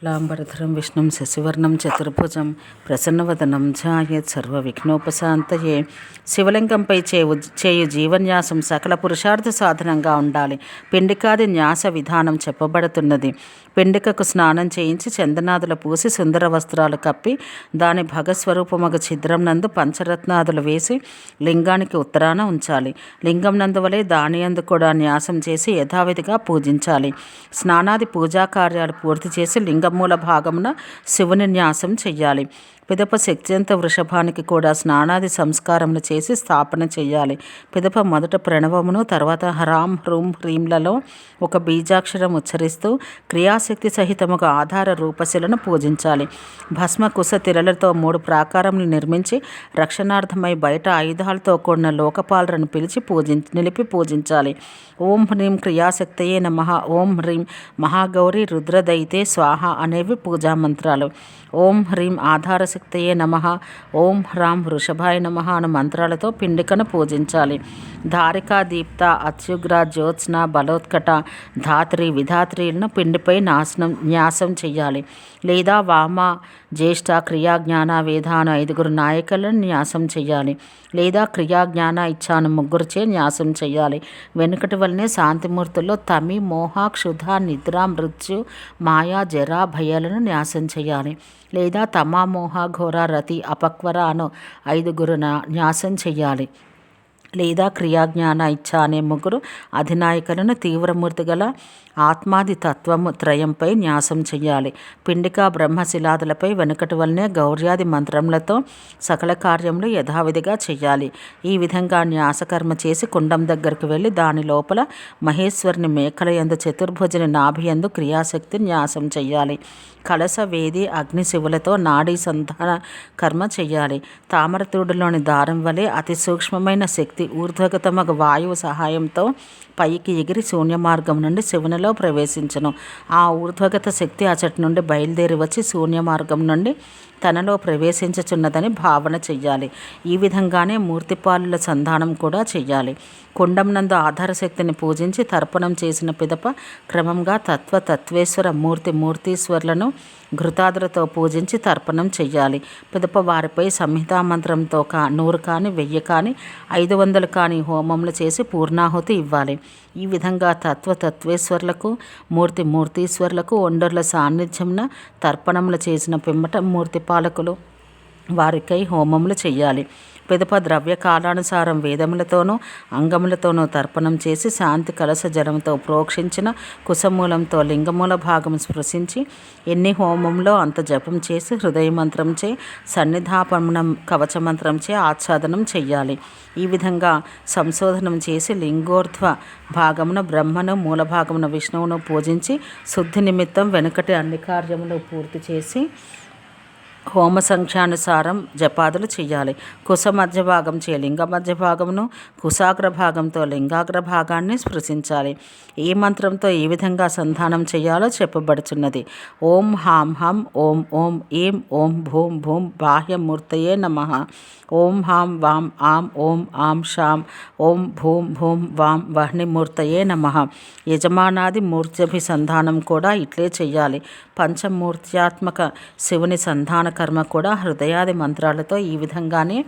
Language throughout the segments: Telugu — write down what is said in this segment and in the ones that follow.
శుక్లాంబరధరం విష్ణుం శశివర్ణం చతుర్భుజం ప్రసన్నవదనం ఝాయత్ సర్వవిఘ్నోపశాంతయే శివలింగంపై చేయు చేయు జీవన్యాసం సకల పురుషార్థ సాధనంగా ఉండాలి. పిండికాది న్యాస విధానం చెప్పబడుతున్నది. పిండికకు స్నానం చేయించి చందనాదులు పూసి సుందర వస్త్రాలు కప్పి దాని భగస్వరూపమగ ఛిద్రం నందు పంచరత్నాదులు వేసి లింగానికి ఉత్తరాన ఉంచాలి. లింగం నందు వలె దాని యందు కూడా న్యాసం చేసి యథావిధిగా పూజించాలి. స్నానాది పూజా కార్యాలు పూర్తి చేసి లింగ మూల భాగమున శివుని న్యాసం చెయ్యాలి. పిదప శక్తియంత వృషభానికి కూడా స్నానాది సంస్కారములు చేసి స్థాపన చేయాలి. పిదప మొదట ప్రణవమును తర్వాత హ్రాం హ్రూం హ్రీంలలో ఒక బీజాక్షరం ఉచ్చరిస్తూ క్రియాశక్తి సహితముగా ఆధార రూపశిలను పూజించాలి. భస్మ కుశ తిరలతో మూడు ప్రాకారములు నిర్మించి రక్షణార్థమై బయట ఆయుధాలతో కూడిన లోకపాలరను పిలిచి పూజి నిలిపి పూజించాలి. ఓం హ్రీం క్రియాశక్తియే నమ. ఓం హ్రీం మహాగౌరి రుద్రదైతే స్వాహ అనేవి పూజా మంత్రాలు. ఓం హ్రీం ఆధారశక్తయే నమ. ఓం హ్రాం వృషభాయ నమ అను మంత్రాలతో పిండికను పూజించాలి. ధారికా దీప్త అత్యుగ్ర జ్యోత్స్న బలోత్కట ధాత్రి విధాత్రిలను పిండిపై నాశనం న్యాసం చేయాలి లేదా వామ జ్యేష్ఠ క్రియాజ్ఞాన వేదాన ఐదుగురు నాయకులను న్యాసం చేయాలి లేదా క్రియాజ్ఞాన ఇచ్చాను ముగ్గురుచే న్యాసం చేయాలి వెనుకటి వల్లనే శాంతిమూర్తుల్లో తమి మోహ క్షుధ నిద్ర మృత్యు మాయా జరా భయాలను న్యాసం చేయాలి లేదా తమా మోహ ఘోర రతి అపక్వర అను ఐదుగురు న్యాసం చేయాలి లేదా క్రియాజ్ఞాన ఇచ్ఛ అనే ముగ్గురు అధినాయకులను తీవ్రమూర్తి గల ఆత్మాది తత్వము త్రయంపై న్యాసం చేయాలి పిండిక బ్రహ్మశిలాదులపై వెనుకటి వల్లనే గౌర్యాది మంత్రములతో సకల కార్యములు యథావిధిగా చేయాలి ఈ విధంగా న్యాసకర్మ చేసి కుండం దగ్గరకు వెళ్ళి దాని లోపల మహేశ్వరుని మేకల ఎందు చతుర్భుజని నాభి యందు క్రియాశక్తి న్యాసం చేయాలి కలస వేది అగ్ని శివులతో నాడీ సంధాన కర్మ చేయాలి తామరతూడులోని దారం వలె అతి సూక్ష్మమైన శక్తి ఊర్ధ్వగతమగ వాయువు సహాయంతో పైకి ఎగిరి శూన్య మార్గం నుండి శివునిలో ప్రవేశించను. ఆ ఊర్ధ్వగత శక్తి అచటి నుండి బయలుదేరి వచ్చి శూన్య మార్గం నుండి తనలో ప్రవేశించుచున్నదని భావన చెయ్యాలి. ఈ విధంగానే మూర్తిపాలుల సంధానం కూడా చెయ్యాలి. కుండం నందు ఆధారశక్తిని పూజించి తర్పణం చేసిన పిదప క్రమంగా తత్వ తత్వేశ్వర మూర్తి మూర్తీశ్వరులను ఘృతాదులతో పూజించి తర్పణం చెయ్యాలి. పిదప వారిపై సంహితా మంత్రంతో కా నూరు కానీ వెయ్యి కానీ ఐదు వందలు కానీ హోమములు చేసి పూర్ణాహుతి ఇవ్వాలి. ఈ విధంగా తత్వ తత్వేశ్వరులకు మూర్తి మూర్తీశ్వరులకు ఒండర్ల సాన్నిధ్యంన తర్పణములు చేసిన పిమ్మట మూర్తి పాలకులు వారికై హోమములు చేయాలి పిదప ద్రవ్య కాలానుసారం వేదములతోనూ అంగములతోనూ తర్పణం చేసి శాంతి కలస జలంతో ప్రోక్షించిన కుశమూలంతో లింగమూల భాగం స్పృశించి ఎన్ని హోమంలో అంత జపం చేసి హృదయ మంత్రంచే సన్నిధాపనం కవచమంత్రంచే ఆచ్ఛాదనం చెయ్యాలి. ఈ విధంగా సంశోధనం చేసి లింగోర్ధ్వ భాగమున బ్రహ్మను మూల భాగమున విష్ణువును పూజించి శుద్ధి నిమిత్తం వెనుకటి అన్ని కార్యములు పూర్తి చేసి హోమ సంఖ్యానుసారం జపాదులు చేయాలి కుశ మధ్య భాగం చే లింగ మధ్య భాగమును కుశాగ్ర భాగంతో లింగాగ్ర భాగాన్ని స్పృశించాలి. ఈ మంత్రంతో ఏ విధంగా సంధానం చేయాలో చెప్పబడుచున్నది. ఓం హాం హం ఓం ఓం ఏం ఓం భూం భూం బాహ్యమూర్తయే నమ. ఓం హాం వాం ఆం ఓం ఆం షాం ఓం భూం భూం వాం వహ్నిమూర్తయే నమ. యజమానాది మూర్త్యభిసంధానం కూడా ఇట్లే చెయ్యాలి. పంచమూర్త్యాత్మక శివుని సంధాన కర్మ కూడా హృదయాది మంత్రాలతో ఈ విధంగానే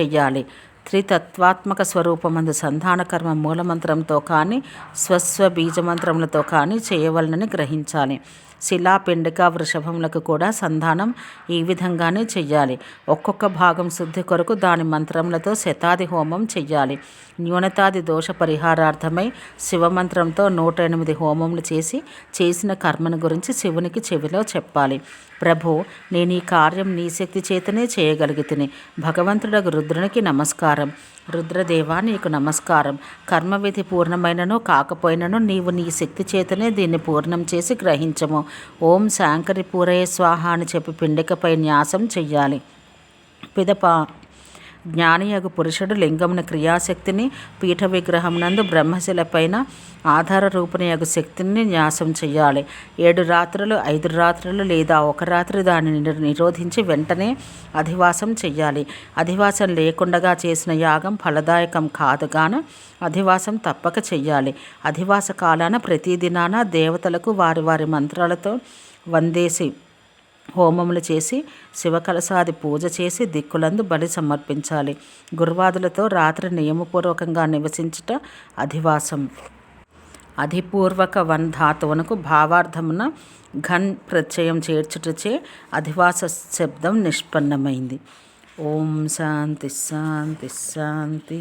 చెయ్యాలి. త్రితత్వాత్మక స్వరూపమందు సంధాన కర్మ మూలమంత్రంతో కానీ స్వస్వ బీజమంత్రములతో కానీ చేయవలనని గ్రహించాలి. శిలా పిండిక వృషభములకు కూడా సంధానం ఈ విధంగానే చెయ్యాలి. ఒక్కొక్క భాగం శుద్ధి కొరకు దాని మంత్రములతో శతాది హోమం చెయ్యాలి. న్యూనతాది దోష పరిహారార్థమై శివమంత్రంతో నూట ఎనిమిది హోమములు చేసి చేసిన కర్మను గురించి శివునికి చెవిలో చెప్పాలి. ప్రభు నేను ఈ కార్యం నీ శక్తి చేతనే చేయగలిగితిని. భగవంతుడకు రుద్రునికి నమస్కారం. రుద్రదేవా నీకు నమస్కారం. కర్మవిధి పూర్ణమైనను కాకపోయినను నీవు నీ శక్తి చేతనే దీన్ని పూర్ణం చేసి గ్రహించము. ఓం శాంకరి పూరయ స్వాహ అని చెప్పి పిండికపై న్యాసం చెయ్యాలి. పిదప జ్ఞానియగు పురుషుడు లింగమున క్రియాశక్తిని పీఠ విగ్రహం నందు బ్రహ్మశిల పైన ఆధార రూపునియగు శక్తిని న్యాసం చేయాలి ఏడు రాత్రులు ఐదు రాత్రులు లేదా ఒక రాత్రి దానిని నిరోధించి వెంటనే అధివాసం చెయ్యాలి. అధివాసం లేకుండగా చేసిన యాగం ఫలదాయకం కాదు గాన అధివాసం తప్పక చెయ్యాలి. అధివాస కాలాన ప్రతి దినాన దేవతలకు వారి వారి మంత్రాలతో వందేసి హోమములు చేసి శివకలసాది పూజ చేసి దిక్కులందు బలి సమర్పించాలి. గురువాదులతో రాత్రి నియమపూర్వకంగా నివసించుట అధివాసం. అధిపూర్వక వన్ ధాతువునకు భావార్థమున ఘన్ ప్రత్యయం చేర్చుటచే అధివాస శబ్దం నిష్పన్నమైంది. ఓం శాంతి శాంతి శాంతి.